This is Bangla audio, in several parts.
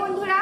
বন্ধুরা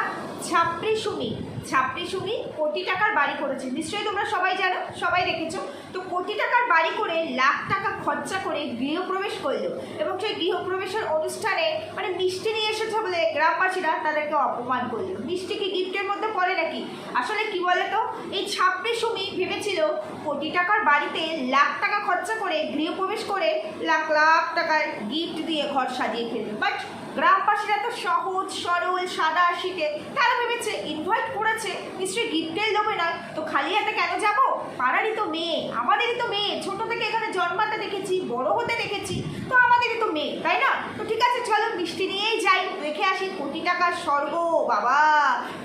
ছাপড়ি সুমি ছাপড়ি সুমি কোটি টাকার বাড়ি করেছে। নিশ্চয়ই তোমরা সবাই জানো, সবাই দেখেছ। তো কোটি টাকার বাড়ি করে লাখ টাকা খরচা করে গৃহপ্রবেশ করল এবং সেই গৃহপ্রবেশের অনুষ্ঠানে মানে মিষ্টি নিয়ে এসেছে বলে গ্রামবাসীরা তাদেরকে অপমান করল। মিষ্টি কি গিফটের মধ্যে পড়ে নাকি? আসলে কি বলে তো এই ছাপড়ি সুমি ভেবেছিল কোটি টাকার বাড়িতে লাখ টাকা খরচা করে গৃহপ্রবেশ করে লাখ লাখ টাকার গিফট দিয়ে ঘর সাজিয়ে ফেলবে। বাট গ্রামবাসীরা তো সহজ, সরল, সাদা শীতে তারা ভেবেছে ইনভাইট করেছে নিশ্চয়ই গিফটের লোভে নয় তো খালি হাতে কেন যাব? পাড়ারই তো মেয়ে, আমাদেরই তো মেয়ে। ছোট থেকে এখানে জন্মাতে দেখেছি, বড় হতে দেখেছি, তো আমাদেরই তো মেয়ে, তাই না? তো ঠিক আছে, চলো মিষ্টি নিয়েই যাই, দেখে আসি কোটি টাকার স্বর্গ, বাবা।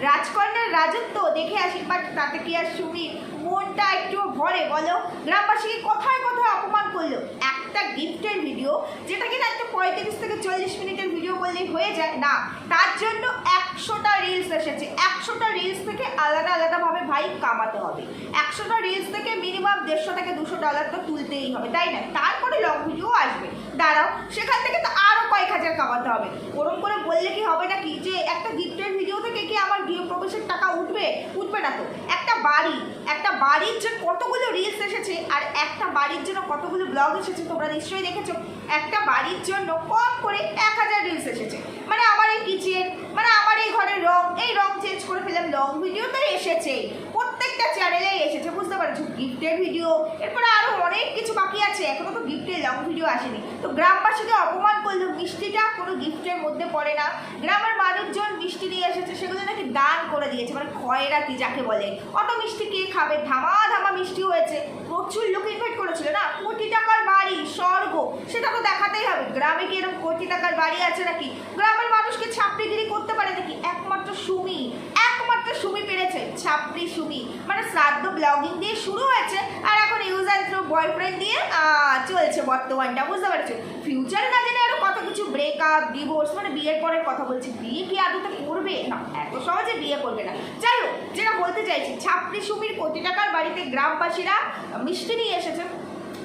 রাজকন্যার রাজত্ব, দেখে আসি বাট তাতে কি আর সুমি মনটা একটু ভরে, বলো। গ্রামবাসীকে কথায় কোথায় করল একটা গিফটের ভিডিও যেটা কিনা একটা পঁয়ত্রিশ থেকে চল্লিশ মিনিটের ভিডিও করলেই হয়ে যায়, না, তার জন্য একশোটা রিলস এসেছে। একশোটা রিলস থেকে আলাদা আলাদাভাবে ভাই কামাতে হবে। একশোটা রিলস থেকে মিনিমাম দেড়শো থেকে দুশো ডলার তো তুলতেই হবে, তাই না? তারপরে লং ভিডিও আসবে। দাঁড়াও, সেখান থেকে তো আরও কয়েক হাজার কামাতে হবে। ওরম করে বললে কি হবে নাকি? যে একটা গিফটের ভিডিও থেকে কি আমার গৃহপ্রবেশের টাকা উঠবে? উঠবে না তো। একটা বাড়ি। একটা বাড়ির যে কতগুলো রিলস এসেছে আর একটা বাড়ির জন্য কতগুলো ব্লগ এসেছে তোমরা নিশ্চয়ই দেখেছ। একটা বাড়ির জন্য কম করে এক হাজার রিলস এসেছে। মানে আমার এই কিচেন মানে আমার এই ঘরের রং, এই রং চেঞ্জ করে ফেললাম লং ভিডিও তো এসেছে প্রত্যেকটা চ্যানেলে এসেছে, বুঝতে পারছ? গিফটের ভিডিও এরপরে আরও অনেক কিছু বাকি আছে, এখনও তো গিফটের লং ভিডিও আসেনি। তো গ্রামবাসীকে অপমান করল মিষ্টিটা কোনো গিফটের মধ্যে পড়ে না। গ্রামের মানুষজন মিষ্টি নিয়ে এসেছে, সেগুলো নাকি দান করে দিয়েছে মানে খয়রাতি যাকে বলে। অত মিষ্টি কে খাবে? ধামা ধামা মিষ্টি হয়েছে। প্রচুর লোক ইনভাইট করেছিল না? কোটি টাকার বাড়ি, স্বর্গ, সেটা তো দেখাতেই হবে। গ্রামে কি এরকম কোটি টাকার বাড়ি আছে নাকি? গ্রামের মানুষকে ছাপড়িগিরি করতে পারে নাকি? একমাত্র সুমি, একমাত্র সুমি পেরেছে, ছাপড়ি সুমি। মানে শ্রাদ্ধ ব্লগিং দিয়ে শুরু হয়েছে, আর এখন ইউজ অ্যান্ড থ্রো বয়ফ্রেন্ড দিয়ে চলছে বর্তমানটা, বুঝতে পারছ? ফিউচারে না জানি আরও কত কিছু ব্রেকআপ ডিভোর্স মানে বিয়ের পরের কথা বলছি। বিয়ে কি আদতে করবে? না, এত সহজে বিয়ে করবে না। যাই হোক, যেটা বলতে চাইছি, ছাপড়ি সুমির কোটি টাকার বাড়িতে গ্রামবাসীরা মিষ্টি নিয়ে এসেছে।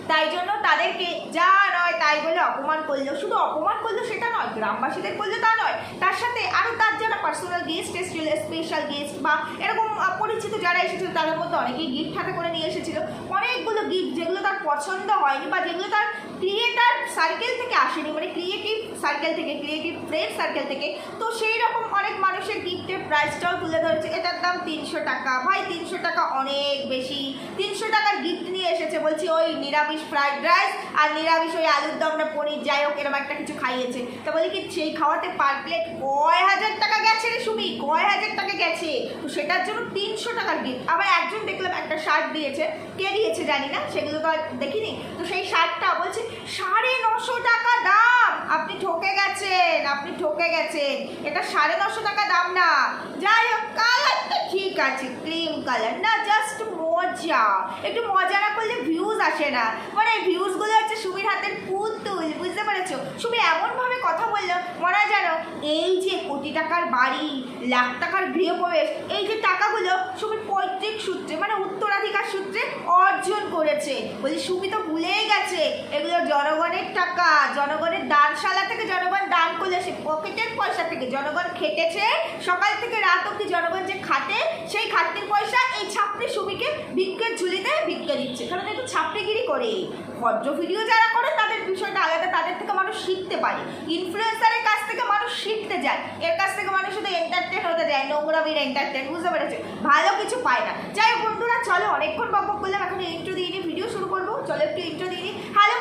তাই জন্য তাদেরকে যা নয় তাই বলে অপমান করল। শুধু অপমান করল সেটা নয়, গ্রামবাসীদের করল তা নয়। তার সাথে আরও তার যারা পার্সোনাল গেস্ট এসেছিল স্পেশাল গেস্ট বা এরকম পরিচিত যারা এসেছিল, তাদের মধ্যে অনেকেই গিফট হাতে করে নিয়ে এসেছিল। অনেকগুলো গিফট যেগুলো তার পছন্দ হয়নি বা যেগুলো তার ক্রিয়েটার সার্কেল থেকে আসেনি মানে ক্রিয়েটিভ সার্কেল থেকে ক্রিয়েটিভ ফ্রেন্ড সার্কেল থেকে। তো সেই রকম অনেক মানুষের গিফটের প্রাইসটাও তুলে ধরেছে এটার দাম তিনশো টাকা। ভাই, তিনশো টাকা অনেক বেশি। তিনশো টাকার গিফট নিয়ে এসেছে, বলছি, ওই নিরামিষ ফ্রাইড রাইস আর নিরামিষ ওই আলুর দম না পনির, যাই হোক এরকম একটা কিছু খাইয়েছে। তা বলি কি, সেই খাওয়াতে পার প্লেট কয় হাজার টাকা গেছে রে সুমি? কয় হাজার টাকা গেছে? তো সেটার জন্য তিনশো টাকার গিফট আবার একজন দেখলাম একটা শার্ট দিয়েছে, কে দিয়েছে জানি না, সেগুলো তো দেখিনি। তো সেই শার্টটা বলছে সাড়ে নশো টাকা দাম। আপনি ঠকে গেছেন, আপনি ঠকে গেছেন। এটা সাড়ে নশো টাকা দাম না। যাই হোক কালারটা ঠিক আছে ক্রিম কালার না জাস্ট মজা। একটু মজা না করলে ভিউজ আসে না। মানে ভিউজগুলো হচ্ছে সুমির হাতের পুতুল। বুঝতে পেরেছ? সুমি এমনভাবে কথা বলল মনে জানো এই যে কোটি টাকার বাড়ি, লাখ টাকার গৃহপ্রবেশ, এই যে টাকাগুলো সুমির পৈতৃক সূত্রে মানে উত্তরাধিকার সূত্রে অর্জন করেছে। বলছি সুমি তো ভুলেই গেছে। এগুলো জনগণের টাকা, জনগণের দানশালা থেকে জনগণ দান করলে, সে পকেটের পয়সা থেকে জনগণ খেটেছে। সকাল থেকে রাত অব্দি জনগণ যে খাটে, সেই খাটনির পয়সা এই ছাপড়ি সুমিকে ভিক্ষের ঝুলিতে ভিক্ষে দিচ্ছে। কারণ একটু ছাপড়িগিরি করে ভদ্র ভিডিও যারা করে, তাদের বিষয়টা আলাদা তাদের থেকে মানুষ শিখতে পারে। ইনফ্লুয়েন্সারের কাছ থেকে মানুষ শিখতে যায়। এর কাছ থেকে মানুষ শুধু এন্টারটেন হতে যায়। নোংরামির এন্টারটেন বুঝতে পেরেছে? ভালো কিছু পায় না। যাই বন্ধুরা, চলো, অনেকক্ষণ বকবক করলাম। এখন ইন্ট্রো দিয়ে ভিডিও শুরু করব। চলো, একটু ইন্ট্রো দিয়ে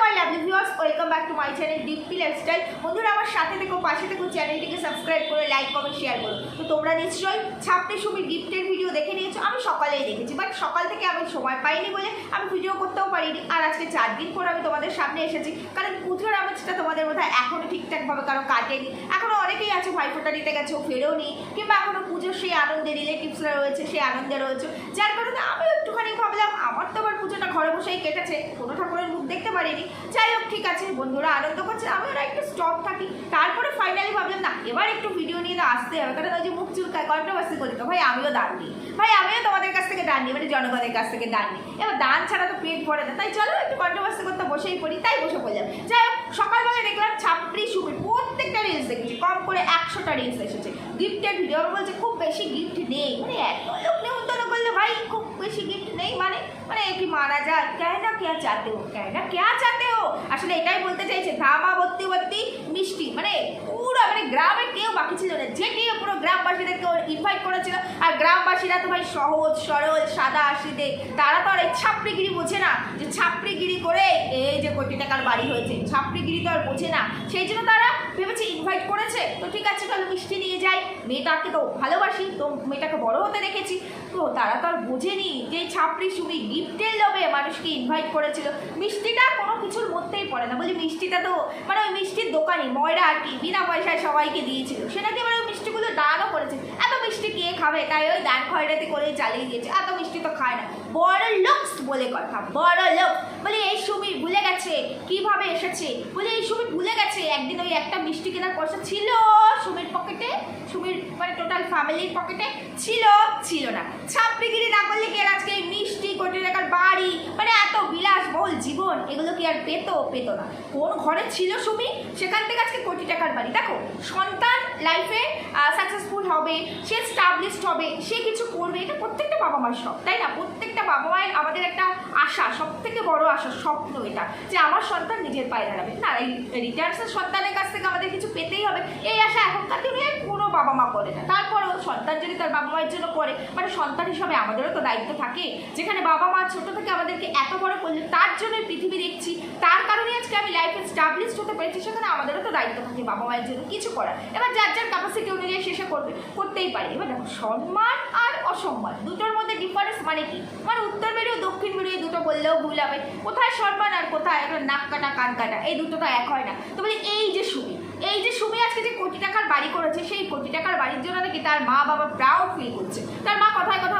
my lovely viewers welcome back to my channel DP lifestyle বন্ধুরা, আমার সাথে থেকো, পাশে থেকো, চ্যানেলটিকে সাবস্ক্রাইব করে লাইক কমেন্ট শেয়ার করো। তো তোমরা নিশ্চয়ই ছাপটে সুমির গিফটের ভিডিও দেখে নিয়েছো। আমি সকালেই দেখেছি বাট সকাল থেকে আমি সময় পাইনি বলে আমি ভিডিও করতেও পারিনি। আর আজকে চার দিন পর আমি তোমাদের সামনে এসেছি, কারণ পুজোর আমেজটা তোমাদের মধ্যে এখনও ঠিকঠাকভাবে কারও কাটেনি। এখনও অনেকেই আছে ভাইফোঁটা দিতে গেছো ফেরেওনি কিংবা এখনও পুজোর সেই আনন্দে রিলেটিভসরা রয়েছে, সেই আনন্দে রয়েছে। যার কারণে আমিও একটুখানি ভাবলাম, আমার তো আবার পুজোটা ঘরে বসেই কেটেছে, কোনো ঠাকুরের মুখ দেখতে পারিনি। যাই হোক, ঠিক আছে বন্ধুরা, আনন্দ করছে। আমি ওরা একটু স্টপ থাকি। তারপরে ফাইনালি ভাবলাম, না, এবার একটু ভিডিও নিয়ে আসতে হবে, কারণ ওই যে মুখ চুলকায় কন্ট্রোভার্সি করি তো। ভাই, আমিও দান নিই ভাই, আমিও তোমাদের কাছ থেকে দান নিই মানে জনগণের কাছ থেকে দান নিই এবার দান ছাড়া তো পেট ভরে না। তাই চলো একটু কন্ট্রোভার্সি করতে বসেই পড়ি, তাই বসে পড়লাম। যাই হোক সকালবেলা দেখলাম ছাপড়ি সুমির প্রত্যেকটা রিলস দেখেছি, কম করে একশোটা রিলস এসেছে। গিফটের ভিডিও বলছে, খুব বেশি গিফট নেই। মানে এত লোক নেমন্তন্ন করলে ভাই, খুব বেশি গিফট নেই মানে মানে কি মারা যায়? কেনা কে চাতে হো কেনা কে চাতে হো আসলে এটাই বলতে চাইছে ধামা ভর্তি ভর্তি মিষ্টি। মানে পুরো মানে গ্রামে কেউ বাকি ছিল না। যে কেউ পুরো গ্রামবাসীদেরকে ইনভাইট করেছিল। আর গ্রামবাসীরা তো ভাই সহজ, সরল, সাদা আসিতে তারা তো আর এই ছাপড়িগিরি বোঝে না। যে ছাপড়িগিরি করে এই যে কোটি টাকার বাড়ি হয়েছে, ছাপড়িগিরি তো আর বোঝে না। সেই জন্য তারা ভেবেছে ইনভাইট করেছে। তো ঠিক আছে, তাহলে মিষ্টি নিয়ে যাই। মেয়েটাকে তো ভালোবাসি, তো মেয়েটাকে বড় হতে রেখেছি তো তারা তো আর বোঝেনি যে ছাপড়ি সুমি গিফটের লোভে মানুষকে ইনভাইট করেছিল। মিষ্টিটা কোনো কিছুর মধ্যেই পড়ে না। বলি মিষ্টিটা তো মানে ওই মিষ্টির দোকানে ময়রা আর কি বিনা পয়সায় সবাইকে দিয়েছিল। সেটাকে এবার ওই মিষ্টিগুলো দানও করেছে। এত মিষ্টি কে খাবে? তাই ওই দান খয়রাতে করে চালিয়ে দিয়েছে। এত মিষ্টি তো খায় না। বড় লুকস বলে কথা, বড় লোক। বলি, এই সুমি ভুলে গেছে। কীভাবে এসেছে? বলি, এই সুমি ভুলে গেছে। একদিন ওই একটা মিষ্টি কেনার পয়সা ছিল সুমির পকেটে। সুমির মানে টোটাল ফ্যামিলির পকেটে ছিল ছিল না। ছাপড়িগিরি না করলে কি আজকে এই মিষ্টি কোটি টাকার বাড়ি মানে এত বিলাসবহুল জীবন, এগুলো কি আর পেতো? পেতো না। কোন ঘরে ছিল সুমি, সেখান থেকে আজকে কোটি টাকার বাড়ি। দেখো, সন্তান লাইফে সাকসেসফুল হবে, সে স্টাবলিশড হবে, সে কিছু করবে, এটা প্রত্যেকটা বাবা মায়ের শখ, তাই না? প্রত্যেকটা বাবা মায়ের আমাদের একটা আশা সব থেকে বড় আশা, স্বপ্ন এটা, যে আমার সন্তান নিজের পায়ে দাঁড়াবে। না, এই রিটায়ার্সের সন্তানের কাছ থেকে আমাদের কিছু পেতেই হবে, এই আশা এখনকার দিনে কোনো বাবা মা করে না। তারপরেও সন্তান যদি তার বাবা মায়ের জন্য করে মানে সন্তান হিসাবে আমাদেরও তো দায়িত্ব থাকে, যেখানে বাবা মা ছোট থেকে আমাদেরকে এত বড় করলে তার জন্য এই পৃথিবী দেখছি। তার কারণে আজকে আমি লাইফে স্টাবলিশড হতে পেরেছি, সেখানে আমাদেরও তো দায়িত্ব থাকে বাবা মায়ের জন্য কিছু করা এবার যার যার ক্যাপাসিটি অনুযায়ী শেষে করবে, করতেই পারে। এবার দেখো, সম্মান আর অসম্মান, দুটোর মধ্যে ডিফারেন্স মানে কি? মানে উত্তর বেরিয়ে দক্ষিণ বেরিয়ে দুটো বললেও ভুল হবে। কোথায় সম্মান আর কোথায় একটা নাক কাটা, কান কাটা? এই দুটো তো এক হয় না। তো বলি, এই যে সুমি, এই যে সুমি আজকে যে কোটি টাকার বাড়ি করেছে, সেই কোটি টাকার বাড়ির জন্য নাকি তার মা বাবা প্রাউড ফিল করছে? তার মা কথায় কথা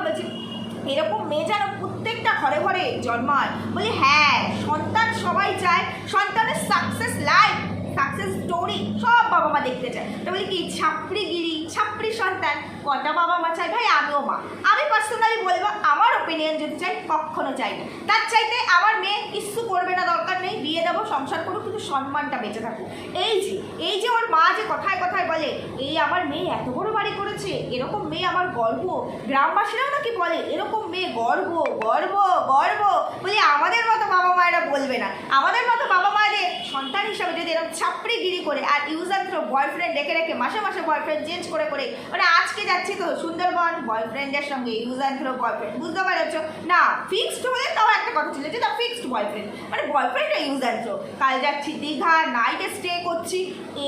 এরকম মেয়ে যেন প্রত্যেকটা ঘরে ঘরে জন্মায়। বলি হ্যাঁ সন্তান সবাই চায়। সন্তানের সাকসেস লাইফ সাকসেস স্টোরি সব বাবা মা দেখতে চায়। তো বলি কি ছাপড়িগিরি ছাপড়ি সন্তান, কটা বাবা মা চায়? ভাই, আমিও মা। আমি পার্সোনালি বলব, আমার ওপিনিয়ন যদি চাই, কখনো চাই না। তার চাইতে আমার মেয়ে কিচ্ছু করবে না, দরকার নেই, বিয়ে দেবো, সংসার করুক, কিন্তু সম্মানটা বেঁচে থাকুক। এই যে এই যে ওর মা যে কথায় কথায় বলে, এই আমার মেয়ে এত বড় বাড়ি করেছে। এরকম মেয়ে আমার গর্ব। গ্রামবাসীরাও নাকি বলে, এরকম মেয়ে গর্ব গর্ব গর্ব। বলি, আমাদের মতো বাবা মায়েরা বলবে না। আমাদের মতো বাবা মায়েদের সন্তান হিসাবে যদি এরকম ছাপড়িগিরি করে আর ইউজ অ্যান্ড থ্রো বয়ফ্রেন্ড রেখে রেখে মাসে মাসে বয়ফ্রেন্ড চেঞ্জ করে করে মানে আজকে যাচ্ছি তো সুন্দরবন বয়ফ্রেন্ডের সঙ্গে ইউজ অ্যান্ড থ্রো বয়ফ্রেন্ড বুঝতে পারছ? না ফিক্সড হলে তাও একটা কথা ছিল, যেটা ফিক্সড বয়ফ্রেন্ড মানে বয়ফ্রেন্ড ইউজ অ্যান্ড থ্রো কাল যাচ্ছি দীঘা নাইটে স্টে করছি।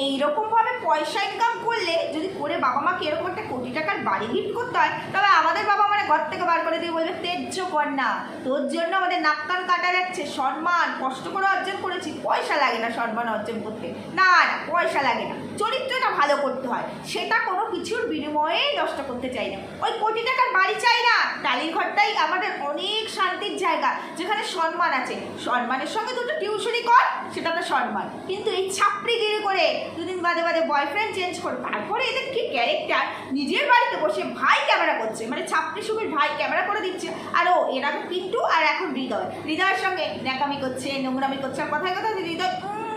এইরকমভাবে পয়সা ইনকাম করলে যদি করে বাবা মাকে এরকম একটা কোটি টাকার বাড়ি গিফট করতে হয়? তবে আমাদের বাবা মানে ঘর থেকে বার করে দিয়ে বলবে তেজ্য কন্যা, তোর জন্য আমাদের নাক কান কাটা যাচ্ছে, সম্মান, কষ্ট করে অর্জন করেছি। পয়সা লাগে না সম্মান অর্জন করতে। না না, পয়সা লাগে না। চরিত্রটা ভালো করতে হয়। সেটা কোনো কিছুর বিনিময়ে নষ্ট করতে চাই না। ওই কোটি টাকার বাড়ি চাই না। টালির ঘরটাই আমাদের অনেক যেখানে সম্মান আছে। সম্মানের সঙ্গে দুটো টিউশনি কর, সেটা তো সম্মান। কিন্তু এই ছাপড়িগিরি করে দুদিন বাদে বাদে বয়ফ্রেন্ড চেঞ্জ করে, তারপরে এদের কি ক্যারেক্টার নিজের বাড়িতে বসে ভাই ক্যামেরা করছে মানে ছাপড়ি সুবির ভাই ক্যামেরা করে দিচ্ছে। আর ও, এর আগে পিন্টু আর এখন হৃদয়। হৃদয়ের সঙ্গে ন্যাকামি করছে, নোংরামি করছে, আর কথায় কথা হৃদয়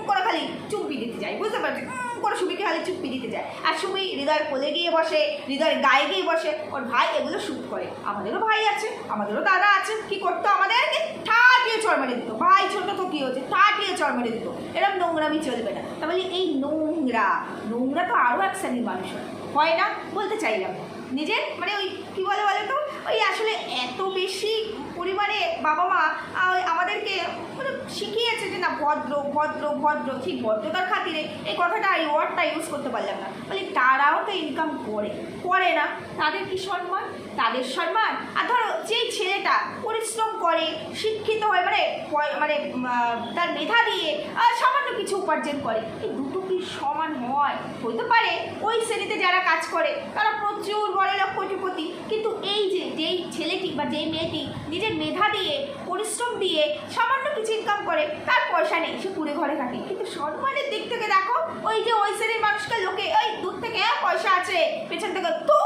করে খালি চুম্পি দিতে যায়, বুঝতে পারছি? করে সুমিকে খালি চুপ্পি দিতে যায়। আর সুমি হৃদয়ের কোলে গিয়ে বসে, হৃদয়ের গায়ে গিয়ে বসে, ওর ভাই এগুলো শ্যুট করে। আমাদেরও ভাই আছে, আমাদেরও দাদা আছে, কি করতো আমাদেরকে? ঠাটিয়ে চড় মেরে দিত। ভাই ছোট তো কী হচ্ছে? ঠাটিয়ে চড় মেরে দিত। এরকম নোংরামি চলবে না। তা বলি এই নোংরা নোংরা তো আরও এক শ্রেণির মানুষ। হয়। না? বলতে চাইলাম নিজের মানে ওই, কী বলে বলে তো ওই আসলে এত বেশি পরিমাণে বাবা মা আমাদেরকে মানে শিখিয়েছে যে না, ভদ্র ভদ্র ভদ্র, ঠিক ভদ্রতার খাতিরে এই কথাটা এই ওয়ার্ডটা ইউজ করতে পারলাম না। বলি, তারাও তো ইনকাম করে করে না। তাদের কি সম্মান? তাদের সম্মান। আর ধরো, যেই ছেলেটা পরিশ্রম করে, শিক্ষিত হয় মানে মানে তার মেধা দিয়ে সামান্য কিছু উপার্জন করে, এই দুটো কি সমান হয় হইতে পারে ওই শ্রেণীতে যারা কাজ করে তারা প্রচুর বড় লোক কোটিপতি কিন্তু এই যে যেই ছেলেটি বা যেই মেয়েটি নিজের মেধা দিয়ে পরিশ্রম দিয়ে সামান্য কিছু ইনকাম করে তার পয়সা নেই সে কুড়ে ঘরে থাকে। কিন্তু সম্মানের দিক থেকে দেখো ওই যে ওই শ্রেণির মানুষকে লোকে ওই দূর থেকে "আহ, পয়সা আছে পেছন থেকে তো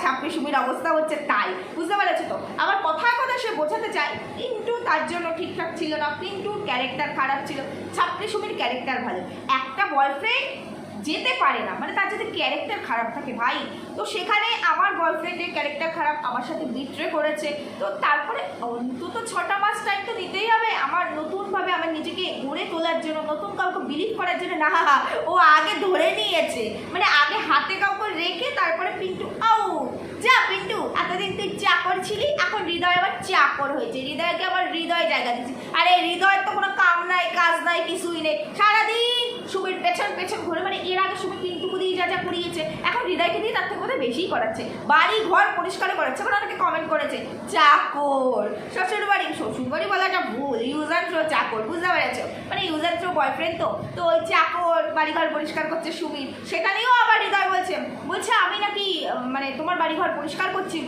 ছাপ্পি সুমির অবস্থা হচ্ছে তাই, বুঝতে পেরেছ তো? আমার কথায় কথা সে বোঝাতে চায় কিন্তু তার জন্য ঠিকঠাক ছিল না কিন্তু ক্যারেক্টার খারাপ ছিল। ছাপ্পি সুমির ক্যারেক্টার ভালো। একটা বয়ফ্রেন্ড যেতে পারে না মানে তার যদি ক্যারেক্টার খারাপ থাকে, ভাই, তো সেখানে আমার বয়ফ্রেন্ডের ক্যারেক্টার খারাপ, আমার সাথে বিট্রে করেছে। তো তারপরে অন্তত ছটা মাস টাইম তো দিতেই হবে, আমার নতুনভাবে আমার নিজেকে গড়ে তোলার জন্য, নতুন কাউকে বিলিভ করার জন্য, না, ও আগে ধরে নিয়েছে। মানে আগে হাতে কাউকে রেখে তারপরে পিন্টু আউ যা পিন্টু এতদিন তুই চাকর ছিলি এখন হৃদয় আবার চাকর হয়েছে। হৃদয়কে আবার হৃদয় জায়গা দিচ্ছি আরে, হৃদয়ের তো কোনো কাম নাই, কাজ নাই, কিছুই নেই। সারাদিন সুমির পেছন পেছন ঘুরে মানে এর আগে সুমি পিন্টুকু দিয়ে যা যা করিয়েছে এখন হৃদয়কে দিয়ে তার থেকে বোধহয় বেশিই করাচ্ছে। বাড়ি ঘর পরিষ্কার করাচ্ছে, এখন অনেকে কমেন্ট করেছে, চাকর! শ্বশুর বাড়ি শ্বশুর বাড়ি বলাটা ভুল ইউজ অ্যান্ড থ্রো চাকর, বুঝতে পেরেছ? মানে ইউজ অ্যান্ড থ্রো বয়ফ্রেন্ড তো। তো ওই চাকর, বাড়িঘর পরিষ্কার করছে সুমির সেটা নিয়েও আবার হৃদয় বলছে বলছে আমি নাকি মানে তোমার বাড়িঘর পরিষ্কার করছি।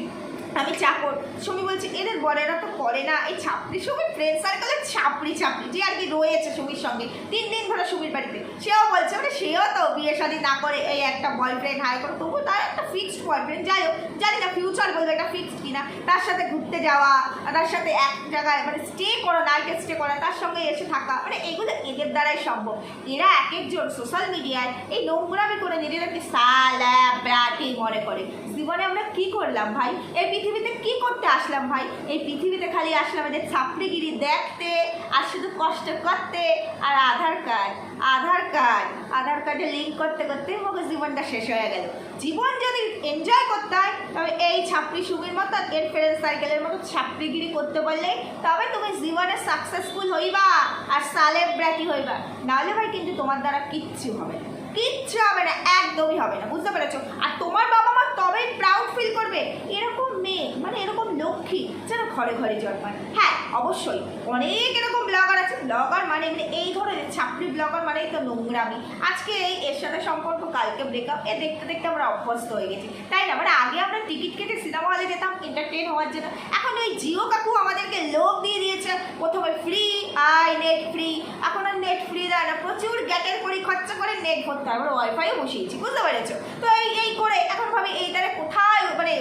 আমি চাকর সুমি বলছে এদের বরেরা তো করে না, এই ছাপড়ি সুমি ফ্রেন্ড সার্কেলের ছাপড়ি ছাপড়ি, যে আর কি রয়েছে সঙ্গে। তিন দিন ধরে সুমির বাড়িতে। সেও বলছে মানে সেও তো বিয়ে শাদী না করে এই একটা বয়ফ্রেন্ড হাই করে। তবু তার একটা ফিক্সড বয়ফ্রেন্ড যাই হোক, জানি না ফিউচার বলবে এটা ফিক্সড কিনা। তার সাথে ঘুরতে যাওয়া, তার সাথে এক জায়গায় মানে স্টে করা নাইটে স্টে করা, তার সঙ্গে এসে থাকা। মানে এগুলো এদের দ্বারাই সম্ভব। এরা এক একজন সোশ্যাল মিডিয়ায় এই নোংরামি করে নিজের নিজেদেরকে সালা ব্যাটি মনে করে। জীবনে আমরা কি করলাম ভাই? এই পৃথিবীতে কি করতে আসলাম ভাই? এই পৃথিবীতে খালি আসলাম এদের ছাপড়িগিরি দেখতে আর শুধু কষ্ট করতে আর আধার কার্ড আধার কার্ড, আধার কার্ডে লিঙ্ক করতে করতে মগজ জীবনটা শেষ হয়ে গেল। জীবন যদি এনজয় করতে হয়, তবে এই ছাপড়ি সুমির মতো এর ফ্রেন্ড সার্কেলের মতো ছাপড়িগিরি করতে পারলে তবে তুমি জীবনে সাকসেসফুল হইবা আর সালেব্রাটি হইবা। নাহলে ভাই কিন্তু তোমার দ্বারা কিচ্ছু হবে না। কিচ্ছু হবে না, একদমই হবে না, বুঝতে পেরেছ? আর তোমার বাবা তবেই প্রাউড ফিল করবে। এরকম মেয়ে মানে এরকম লক্ষ্মী যেন ঘরে ঘরে জন্মায়। হ্যাঁ অবশ্যই। অনেক এরকম ব্লগার আছে। ব্লগার মানে মানে এই ধরনের ছাপড়ি ব্লগার মানেই তো নোংরামি। আজকে এই এর সাথে সম্পর্ক, কালকে ব্রেকআপ এ দেখতে দেখতে আমরা অভ্যস্ত হয়ে গেছি। তাই না? মানে আগে আমরা টিকিট কেটে সিনেমা হলে যেতাম এন্টারটেন হওয়ার জন্য। এখন ওই জিও কাকু আমাদেরকে লোক দিয়ে দিয়েছে। প্রথমে ফ্রি আই নেট ফ্রি এখন আর নেট ফ্রি দেয় না। প্রচুর গ্যাটের করি নেট ভরতে হয় ওয়াইফাইও বসিয়েছি, বুঝতে পেরেছ? তো এই এই করে এখন ভাবে এই দ্বারা কোথায় মানে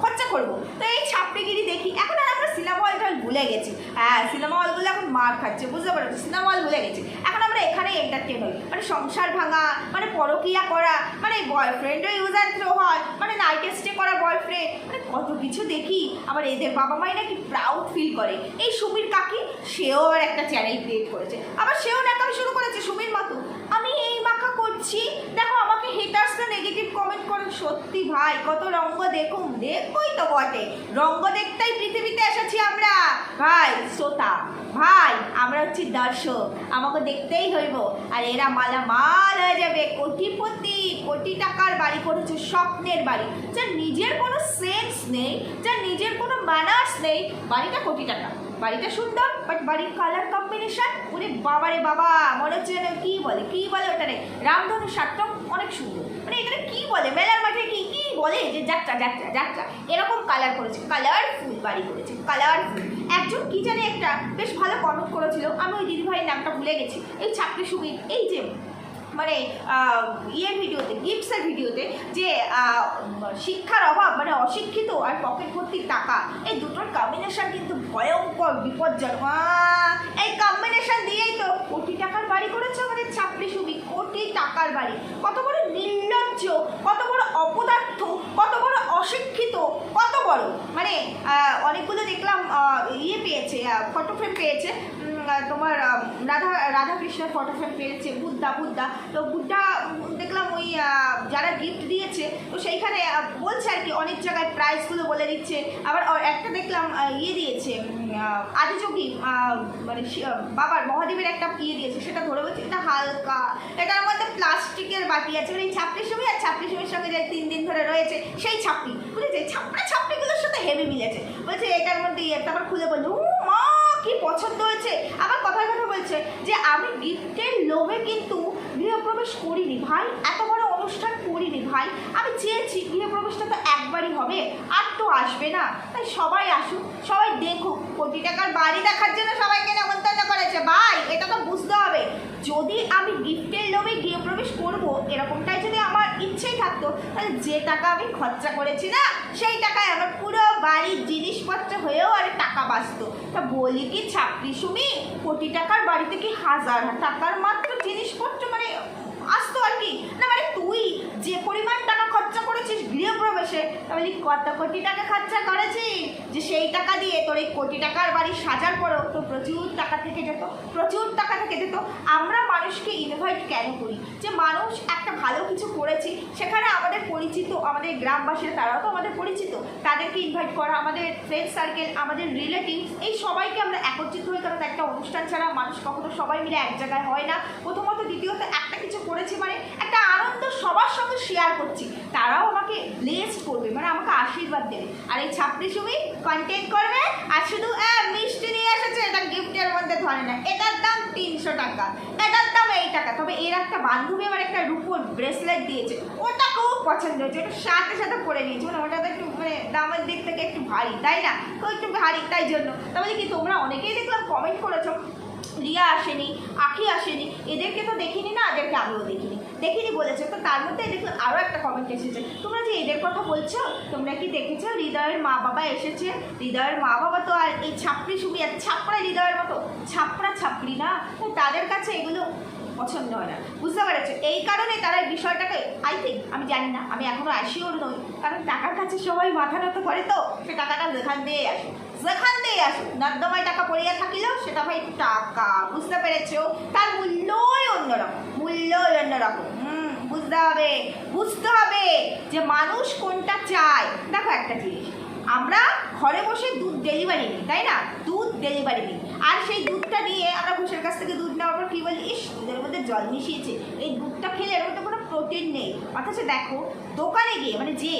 খরচা করব? তো এই ছাপড়িগিরি দেখি, এখন আর আমরা সিনেমা হলটা ভুলে গেছি। হ্যাঁ সিনেমা হলগুলো এখন মার খাচ্ছে, বুঝতে পারছ? সিনেমা হল ভুলে গেছি। এখন আমরা এখানে এন্টারটেন হই। মানে সংসার ভাঙা মানে পরকিয়া করা মানে বয়ফ্রেন্ডও ইউজ অ্যান্ড থ্রো হয় মানে নাইট স্টে করা বয়ফ্রেন্ড মানে কত কিছু দেখি। আবার এদের বাবা মাই নাকি প্রাউড ফিল করে। এই সুমির কাকি, সেও আবার একটা চ্যানেল ক্রিয়েট করেছে। আবার সেও দেখানো শুরু করেছে সুমির মতো। করছি দেখো, আমাকে হেটার্সরা নেগেটিভ কমেন্ট করে। সত্যি ভাই, কত রঙ্গ দেখুন দেখবই তো বটে। রঙ্গ দেখতেই পৃথিবীতে এসেছি আমরা। ভাই, শ্রোতা, ভাই, আমরা হচ্ছি দর্শক। আমাকে দেখতেই হইব। আর এরা মালামাল হয়ে যাবে। কোটিপতি, কোটি টাকার বাড়ি করেছে, স্বপ্নের বাড়ি। যার নিজের কোনো সেন্স নেই, যার নিজের কোনো ম্যানার্স নেই, বাড়িটা কোটি টাকা। বাড়িটা সুন্দর বাট বাড়ির কালার কম্বিনেশন ওরে বাবারে বাবা, মনে হচ্ছে যেন কী বলে কী বলে ওটারে রামধনু সাতটা অনেক সুন্দর। মানে এখানে কী বলে? মেলার মাঠে কি কি বলে? যে যাত্রা যাত্রা যাত্রা। এরকম কালার করেছে কালারফুল বাড়ি করেছে কালারফুল একজন কি জানে একটা বেশ ভালো কমেন্ট করেছিল, আমি ওই দিদিভাইয়ের নামটা ভুলে গেছি। এই ছাত্রী সুমিত, এই যে মানে ইয়ের ভিডিওতে গিফটসের ভিডিওতে যে শিক্ষার অভাব মানে অশিক্ষিত আর পকেট ভর্তি টাকা, এই দুটোর কম্বিনেশন কিন্তু ভয়ঙ্কর, বিপজ্জনক। এই কম্বিনেশন দিয়েই তো কোটি টাকার বাড়ি করেছে আমাদের ছাত্রী সুবি, কোটি টাকার বাড়ি। কত বড় নির্লজ্জ, কত বড় অপদার্থ, কত বড় অশিক্ষিত, কত বড়। মানে অনেকগুলো দেখলাম ইয়ে পেয়েছে ফটো ফ্রেম পেয়েছে। তোমার রাধা, রাধাকৃষ্ণের ফটো ফ্রেম পেয়েছে, বুদ্ধা বুদ্ধা। তো বুদ্ধা, দেখলাম ওই যারা গিফট দিয়েছে, তো সেইখানে বলছে আর কি, অনেক জায়গায় প্রাইসগুলো বলে দিচ্ছে। আবার একটা দেখলাম ইয়ে দিয়েছে আদিযোগী মানে বাবার, মহাদেবের একটা ইয়ে দিয়েছে, সেটা ধরে বলছে, এটা হালকা এটার মধ্যে প্লাস্টিকের বাটি আছে। মানে এই ছাপড়ির ছবি আর ছাপড়ির ছবির সঙ্গে যে তিন দিন ধরে রয়েছে, সেই ছাপড়ি, বুঝেছে? ছাপড়া ছাপড়িগুলোর সাথে হেভি মিলেছে। বলছে, এটার মধ্যে ইয়ে তারপর খুলে বলল কি পছন্দ হয়েছে? আবার কথার কথা বলছে যে, আমি গিফটের লোভে কিন্তু গৃহপ্রবেশ করিনি ভাই। এত বড় অনুষ্ঠান করিনি ভাই। আমি চেয়েছি গৃহপ্রবেশটা তো একবারই হবে। আর তো আসবে না। তাই সবাই আসুক, সবাই দেখুক। কোটি টাকার বাড়ি দেখার জন্য সবাইকে নেমন্তন্ন করেছে। ভাই, এটা তো বুঝতে হবে। যদি আমি গিফটের লোভে গৃহপ্রবেশ করব, এরকমটাই যদি আমার ইচ্ছেই থাকতো। তাহলে যে টাকা আমি খরচা করেছি না, সেই টাকায় আমার পুরো বাড়ির জিনিসপত্র হয়েও আর টাকা বাঁচতো। তা বলি কি ছাপড়ি সুমি, কোটি টাকার বাড়িতে কি হাজার টাকার মাত্র জিনিসপত্র মানে আসতো আর কি? না মানে তুই যে পরিমাণ টাকা খরচা করেছিস গৃহপ্রবেশে? তাহলে কত কোটি টাকা খরচা করেছিস যে সেই টাকা দিয়ে তোর এই কোটি টাকার বাড়ি সাজার পরেও তো প্রচুর টাকা থেকে যেত, প্রচুর টাকা থেকে যেত। আমরা মানুষকে ইনভাইট কেন করি? যে মানুষ একটা ভালো কিছু করেছি, সেখানে আমাদের পরিচিত, আমাদের গ্রামবাসীরা, তারাও তো আমাদের পরিচিত। তাদেরকে ইনভাইট করা, আমাদের ফ্রেন্ড সার্কেল আমাদের রিলেটিভস এই সবাইকে আমরা একত্রিত হই। কারণ একটা অনুষ্ঠান ছাড়া মানুষ কখনো সবাই মিলে এক জায়গায় হয় না। প্রথমত, দ্বিতীয়ত, একটা কিছু করেছি মানে একটা আনন্দ সবার সঙ্গে শেয়ার করছি। তারাও আমাকে ব্লেস করবে মানে আমাকে আশীর্বাদ দেবে। আর এই ছাত্রী ছবি কন্টেন্ট করবে, আর শুধু মিষ্টি নিয়ে এসেছে, এটা গিফটের মধ্যে ধরে না। এটার দাম তিনশো টাকা, এটার দাম এই টাকা। তবে এর একটা বান্ধবী আমার একটা রূপোর ব্রেসলেট দিয়েছে, ওটা খুব পছন্দ হয়েছে ওটা সাথে সাথে পরে নিয়েছে মানে ওটা তো একটু মানে দামের দিক থেকে একটু ভারী, তাই না? তো একটু ভারী, তাই জন্য। তাহলে কি তোমরা অনেকেই দেখলাম কমেন্ট করেছ, রিয়া আসেনি, আখি আসেনি, এদেরকে তো দেখিনি না, এদেরকে আমিও দেখিনি। দেখিনি বলেছে, তো তার মধ্যে দেখলাম আরও একটা কমেন্ট এসেছে। তোমরা যে এদের কথা বলছো, তোমরা কি দেখেছ? হৃদয়ের মা বাবা এসেছে। হৃদয়ের মা বাবা তো আর এই ছাপড়ি সুমি আর ছাপড়া হৃদয়ের মতো। ছাপড়া ছাপড়ি না। তো তাদের কাছে এগুলো পছন্দ হয় না। বুঝতে পেরেছ? এই কারণে তারা বিষয়টাকে আই থিঙ্ক আমি জানি না, আমি এখনও আসিওর নই। কারণ টাকার কাছে সবাই মাথা নত করে তো, সে টাকাটা যেখান দিয়ে আসে যেখান দিয়ে আসুক। নর্দমায় টাকা পড়িয়া থাকিলেও সেটা ভাই টাকা, বুঝতে পেরেছ? তার মূল্যই অন্যরকম। মূল্যই অন্যরকম হুম, বুঝতে হবে বুঝতে হবে যে মানুষ কোনটা চায়। দেখো একটা জিনিস, আমরা ঘরে বসে দুধ ডেলিভারি নিই, তাই না? দুধ ডেলিভারি নিই। আর সেই দুধটা নিয়ে আমরা ঘুষের কাছ থেকে দুধ নেওয়ার পর কী বলি, ইস, দুধের মধ্যে জল মিশিয়েছে। এই দুধটা খেলে এর মধ্যে কোনো প্রোটিন নেই। অথচ দেখো, দোকানে গিয়ে মানে যে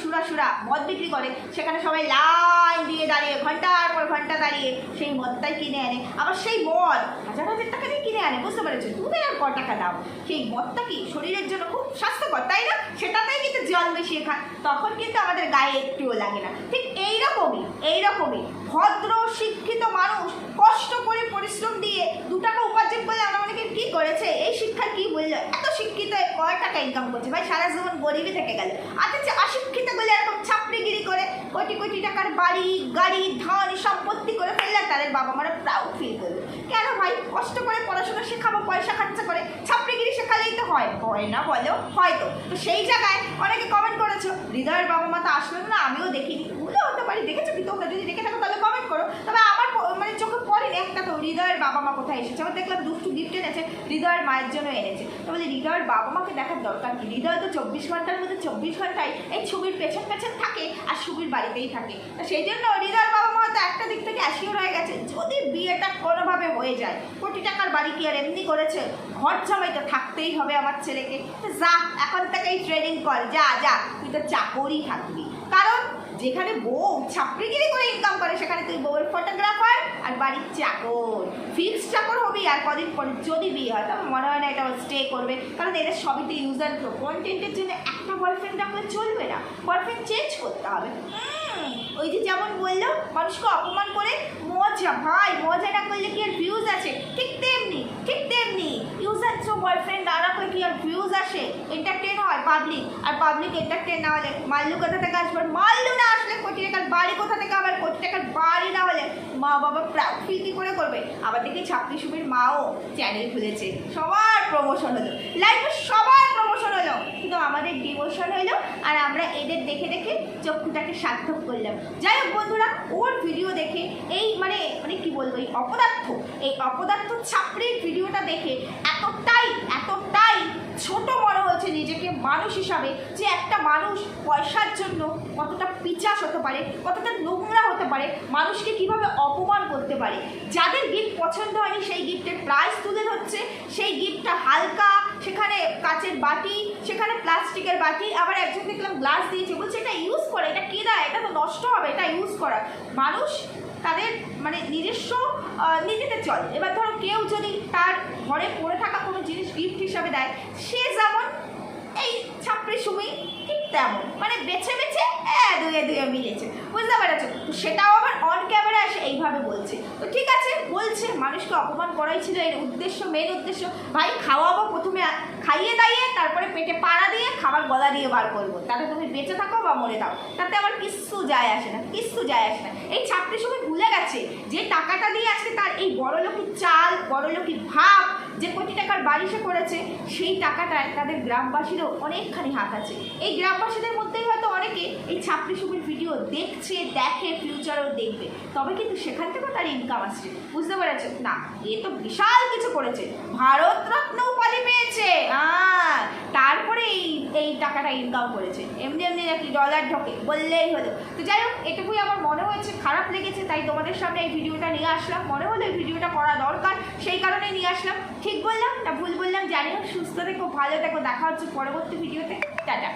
সুরা সুরা মদ বিক্রি করে, সেখানে সবাই লাইন দিয়ে দাঁড়িয়ে, ঘণ্টার পর ঘণ্টা দাঁড়িয়ে সেই মদটাই কিনে আনে। আবার সেই মদ হাজার হাজার টাকা দিয়ে কিনে আনে, বুঝতে পেরেছ? তুমি আর ক টাকা দাও সেই মদটা কি শরীরের জন্য খুব স্বাস্থ্যকর, তাই না? সেটাতেই কিন্তু জল মিশিয়ে খান তখন কিন্তু আমাদের গায়ে একটুও লাগে না। ঠিক এইরকমই এইরকমই। ভদ্র শিক্ষিত মানুষ কষ্ট করে পরিশ্রম দিয়ে দু টাকা উপার্জন করলে আমরা অনেকে কী করেছে? এই শিক্ষা কি বলল? এত শিক্ষিত কয় টাকা ইনকাম করছে? ভাই, সারা জীবন গরিবই থেকে গেল। অথচ অশিক্ষিত বলে এরকম ছাপড়িগিরি করে কোটি কোটি টাকার বাড়ি, গাড়ি, ধন সম্পত্তি করে ফেললে তাদের বাবা মারা প্রাউড ফিল করবে। কেন ভাই? কষ্ট করে পড়াশোনা শেখাবো, পয়সা খরচা করে ছাপড়িগিরি শেখালেই তো হয়। হয় না বলো? হয়তো তো। সেই জায়গায় অনেকে কমেন্ট করেছ, হৃদয়ের বাবা মা তো আসলো না, আমিও দেখিনি। ভুলও হতে পারি, দেখেছ কি তোমরা? যদি দেখে থাকো তাহলে কমেন্ট করো। তবে মানে চোখে পড়েনি একটা তো হৃদয়ের বাবা মা কোথায় এসেছে? আবার দেখলাম দুষ্টু গিফট এনেছে, হৃদয়ের মায়ের জন্য এনেছে। তো বলি, হৃদয়ের বাবা মাকে দেখার দরকার কি? হৃদয় তো চব্বিশ ঘণ্টার মধ্যে চব্বিশ ঘন্টায় এই ছবির পেছন পেছন থাকে আর সুবির বাড়িতেই থাকে। তো সেই জন্য হৃদয়ের বাবা মা তো একটা দিক থেকে অ্যাসিওর হয়ে গেছে, যদি বিয়েটা কোনোভাবে হয়ে যায়, কোটি টাকার বাড়ি কি আর এমনি করেছে? ঘর জামাই তো থাকতেই হবে আমার ছেলেকে। তো যা, এখন থেকেই ট্রেনিং কর, যা যা, তুই তো চাকরি থাকবি। কারণ যেখানে বউ ছাপড়িগিরি করে ইনকাম করে, সেখানে তুই বউয়ের ফটোগ্রাফার আর বাড়ির চাকর। ফিক্স চাকর হবি আর কদিন পরে যদি বিয়ে হয়, তখন মনে হয় না এটা স্টে করবে। কারণ এদের সবই তো ইউজার তো কন্টেন্টের জন্য একটা বয়ফ্রেন্ড রাখলে চলবে না। বয়ফ্রেন্ড চেঞ্জ করতে হবে। ওই যে যেমন বলল, মানুষকে অপমান করে মজা। ভাই, মজা না করলে কি আর ভিউজ আছে? ঠিক তেমনি ঠিক তেমনি। ইউজার সো বয়ফ্রেন্ড দাঁড়া করে কি আর ভিউজ আসে? এন্টারটেন হয় পাবলিক আর পাবলিক এন্টারটেন না হলে মাল্লু কোথা থেকে আসবে? মাল্লু না আসলে কোটি টাকার বাড়ি কোথা থেকে আবার কোটি টাকার বাড়ি না হলে মা বাবা কি করে করবে। আবার দেখি ছাত্রী সুবির মাও চ্যানেল খুলেছে। সবার প্রমোশন হলো। লাইফে সবার প্রমোশন হলো। কিন্তু আমাদের ডিমোশন হলো আর আমরা এদের দেখে দেখে চক্ষুটাকে সার্থক করলাম। যাই হোক বন্ধুরা, ওর ভিডিও দেখে এই মানে মানে কি বলব, এই অপদার্থ এই অপদার্থ ছাপড়ির ভিডিওটা দেখে এতটাই এতটাই ছোট মনে হয়েছে নিজেকে মানুষ হিসাবে, যে একটা মানুষ পয়সার জন্য কতটা পিচাস হতে পারে, কতটা নোংরা হতে পারে, মানুষকে কীভাবে অপমান করতে পারে। যাদের গিফট পছন্দ হয়নি, সেই গিফটের প্রাইস তুলে ধরছে, সেই গিফটটা হালকা, সেখানে কাচের বাটি, সেখানে প্লাস্টিকের বাটি, আবার একজন দেখলাম গ্লাস দিয়েছে, বলছে এটা ইউজ করে, এটা কে দেয়? এটা তো নষ্ট হবে, এটা ইউজ করা মানুষ তাদের মানে নিজস্ব নিজেতে চলে। এবার ধরো কেউ যদি তার ঘরে পড়ে থাকা কোনো জিনিস গিফট হিসাবে দেয়, সে যেমন এই ছাত্রের সুমি ঠিক তেমন। মানে বেছে বেছে দুয়ে দুয়ে মিলেছে। বুঝতে পেরেছ? তো সেটাও আবার অন ক্যামেরা এসে এইভাবে বলছে। তো ঠিক আছে, বলছে, মানুষকে অপমান করাই ছিল এর উদ্দেশ্য মেন উদ্দেশ্য। ভাই, খাওয়াবো প্রথমে খাইয়ে দাইয়ে, তারপরে পেটে পাড়া দিয়ে, খাবার গলা দিয়ে বার করব। তাতে তুমি বেঁচে থাকো বা মরে দাও। তাতে আমার কিচ্ছু যায় আসে না, কিচ্ছু যায় আসে না। এই ছাত্রী সময় ভুলে গেছে যে টাকাটা দিয়ে আজকে তার এই ভাব যে কোটি টাকার বাড়ি সে করেছে, সেই টাকাটায় তাদের গ্রামবাসীরও অনেকখানি হাত আছে। এই গ্রামবাসীদের মধ্যেই হয়তো অনেকে এই ছাত্রী সুমির ভিডিও দেখছে, দেখে ফিউচারেও দেখবে। তবে কিন্তু সেখান থেকেও তার ইনকাম আসছে। বুঝতে পেরেছে না, এ তো বিশাল কিছু করেছে। ভারতরত্ন উপাধি পেয়েছে! তারপরে এই এই টাকাটা ইনকাম করেছে। এমনি এমনি নাকি ডলার ঢোকে, বললেই হলো। তো যাই হোক, এটুকুই আমার মনে হয়েছে, খারাপ লেগেছে, তাই তোমাদের সামনে এই ভিডিওটা নিয়ে আসলাম। মনে হলো এই ভিডিওটা করা দরকার, সেই কারণে নিয়ে আসলাম। ঠিক বললাম না ভুল বললাম জানি সুস্থ থেকো, ভালো থেকো, দেখা হচ্ছে পরবর্তী ভিডিওতে টাটা।